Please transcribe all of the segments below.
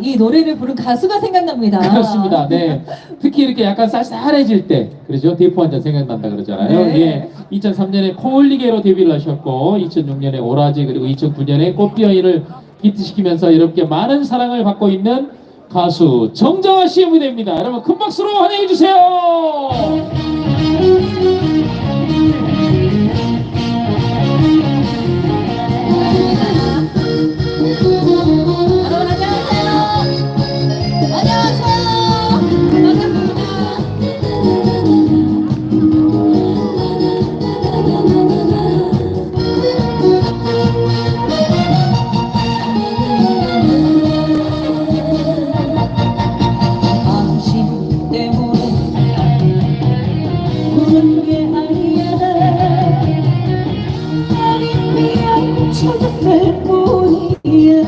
이 노래를 부른 가수가 생각납니다. 그렇습니다. 네. 특히 이렇게 약간 쌀쌀해질 때, 그러죠? 대포 한 잔 생각난다 그러잖아요. 네. 예. 2003년에 코올리게로 데뷔를 하셨고, 2006년에 오라지, 그리고 2009년에 꽃비어인을 히트시키면서 이렇게 많은 사랑을 받고 있는 가수 정정아 씨의 무대입니다. 여러분 큰 박수로 환영해 주세요. 뿐이야.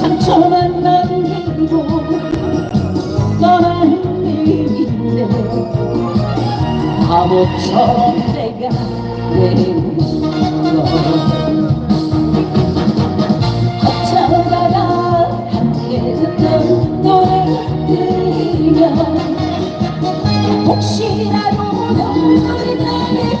상처만 남기고 떠나는 일인데 바보처럼 내가 노래가 들리면 혹시라도 눈물이 나겠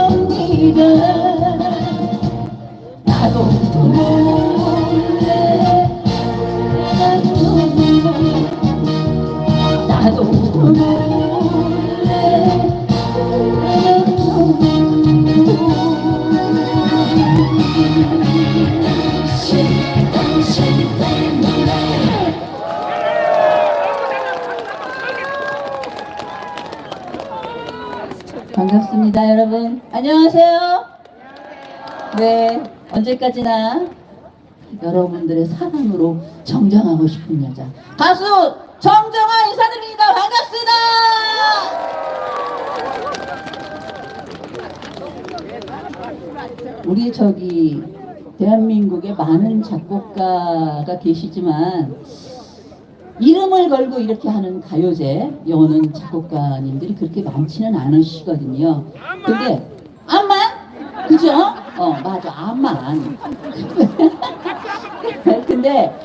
보 반갑습니다, 여러분. 안녕하세요. 네, 언제까지나 여러분들의 사랑으로 정정하고 싶은 여자 가수 정정아 인사드립니다. 반갑습니다. 우리 저기 대한민국에 많은 작곡가가 계시지만 이름을 걸고 이렇게 하는 가요제 여는 작곡가님들이 그렇게 많지는 않으시거든요. 근데 암만 그죠? 어 맞아 암만. 근데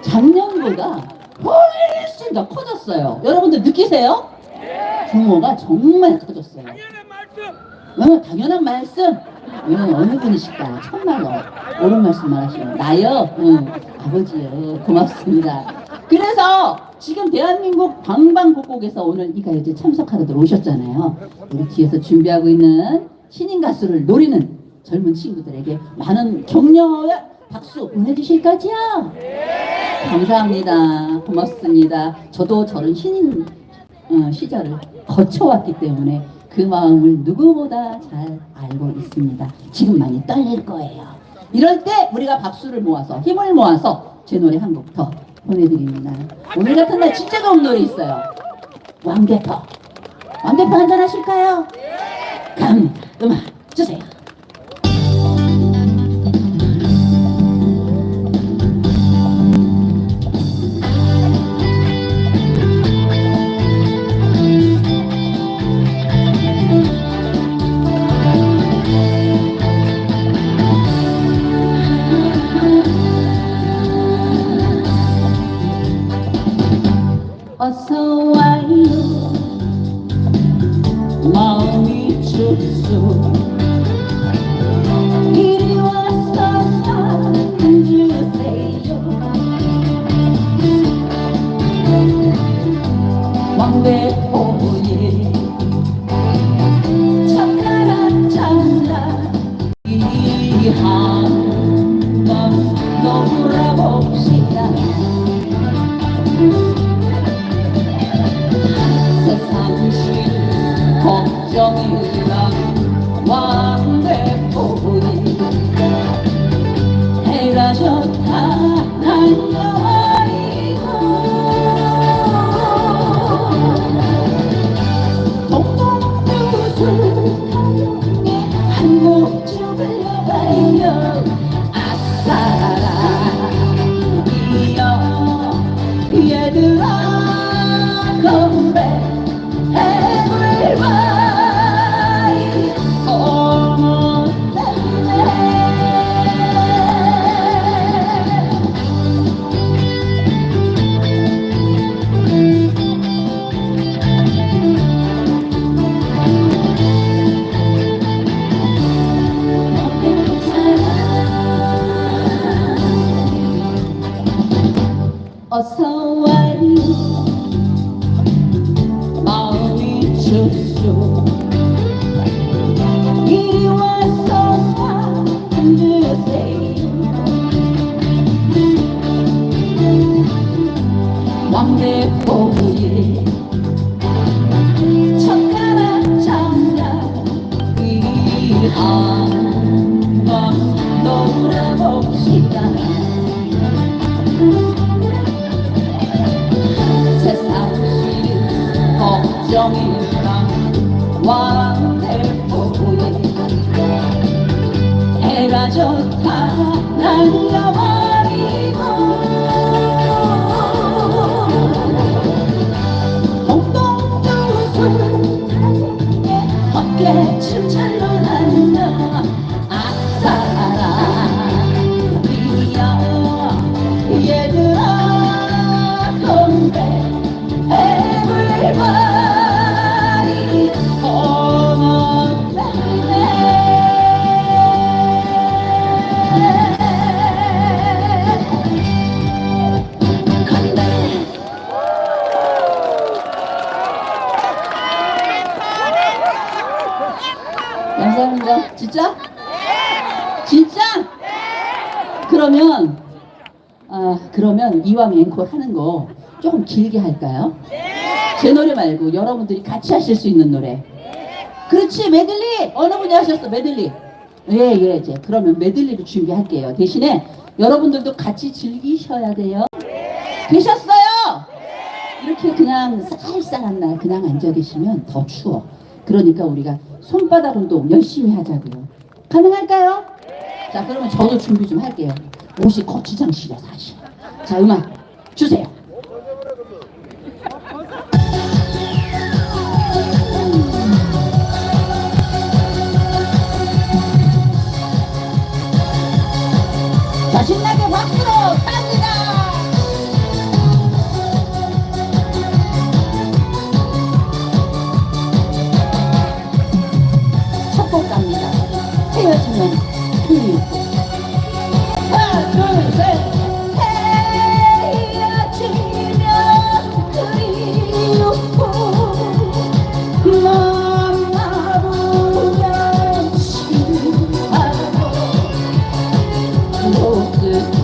작년보다 훨씬 더 커졌어요. 여러분들 느끼세요? 규모가 정말 커졌어요. 어, 당연한 말씀. 응, 어느 분이실까? 정말로 옳은 말씀만 하시는 나요. 응, 아버지요. 고맙습니다. 그래서 지금 대한민국 방방곡곡에서 오늘 이 가요제 참석하러들 오셨잖아요. 우리 뒤에서 준비하고 있는 신인 가수를 노리는 젊은 친구들에게 많은 격려와 박수 보내주실 거죠? 감사합니다. 고맙습니다. 저도 저런 신인 어, 시절을 거쳐왔기 때문에 그 마음을 누구보다 잘 알고 있습니다. 지금 많이 떨릴 거예요. 이럴 때 우리가 박수를 모아서 힘을 모아서 제 노래 한 곡 더 보내드립니다. 오늘 같은 날 진짜 좋은 노래 있어요. 왕대포. 왕대포 한잔 하실까요? 갑니다. 음악 주세요. 진짜? 진짜? 그러면 아 그러면 이왕 앵콜 하는 거 조금 길게 할까요? 제 노래 말고 여러분들이 같이 하실 수 있는 노래. 그렇지 메들리 어느 분이 하셨어 메들리. 예예 이제 그러면 메들리를 준비할게요. 대신에 여러분들도 같이 즐기셔야 돼요. 되셨어요? 이렇게 그냥 쌀쌀한 날 그냥 앉아 계시면 더 추워. 그러니까 우리가 손바닥 운동 열심히 하자고요. 가능할까요? 자, 그러면 저도 준비 좀 할게요. 옷이 거치장시려 사실. 자, 음악 주세요. 자, 신나게 박수로 갑니다. mutlu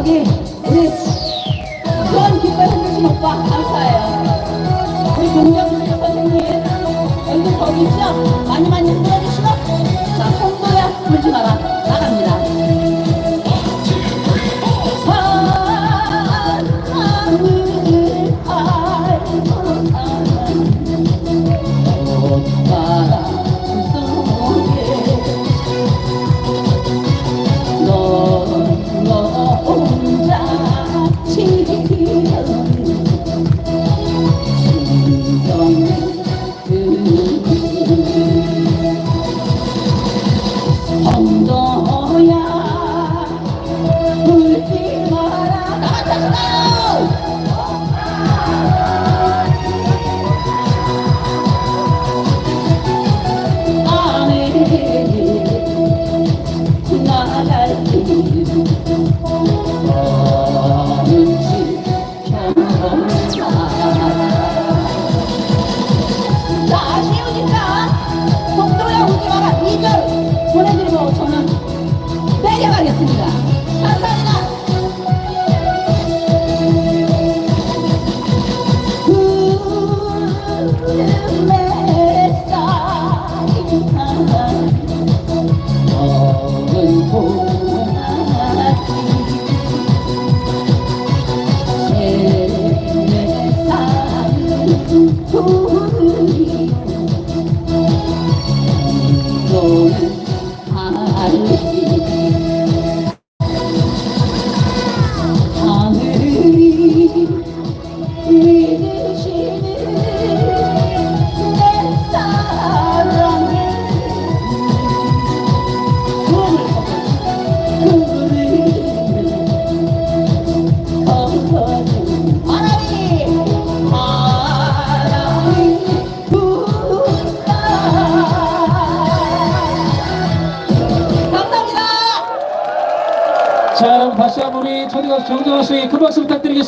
여기 우리 그런 기뻐 해주신 오빠 감사해요. 우리 김정수 선생님 여기 거기 있죠? 많이 많이 흔들어주시고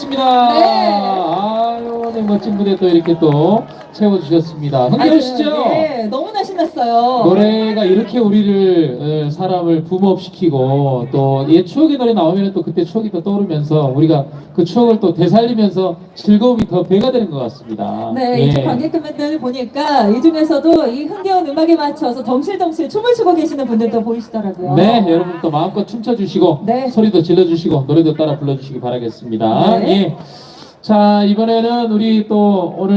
부탁드리겠습니다. 네. 멋진 무대 또 이렇게 또 채워주셨습니다. 흥겨우시죠? 아주, 네, 너무나 신났어요. 노래가 이렇게 우리를 어, 사람을 붐업시키고 또 옛 추억의 노래 나오면 또 그때 추억이 또 떠오르면서 우리가 그 추억을 또 되살리면서 즐거움이 더 배가 되는 것 같습니다. 네, 예. 이쪽 관객분들 보니까 이 중에서도 이 흥겨운 음악에 맞춰서 덩실덩실 춤을 추고 계시는 분들도 보이시더라고요. 네, 여러분 또 마음껏 춤춰주시고 네. 소리도 질러주시고 노래도 따라 불러주시기 바라겠습니다. 네. 예. 자 이번에는 우리 또 오늘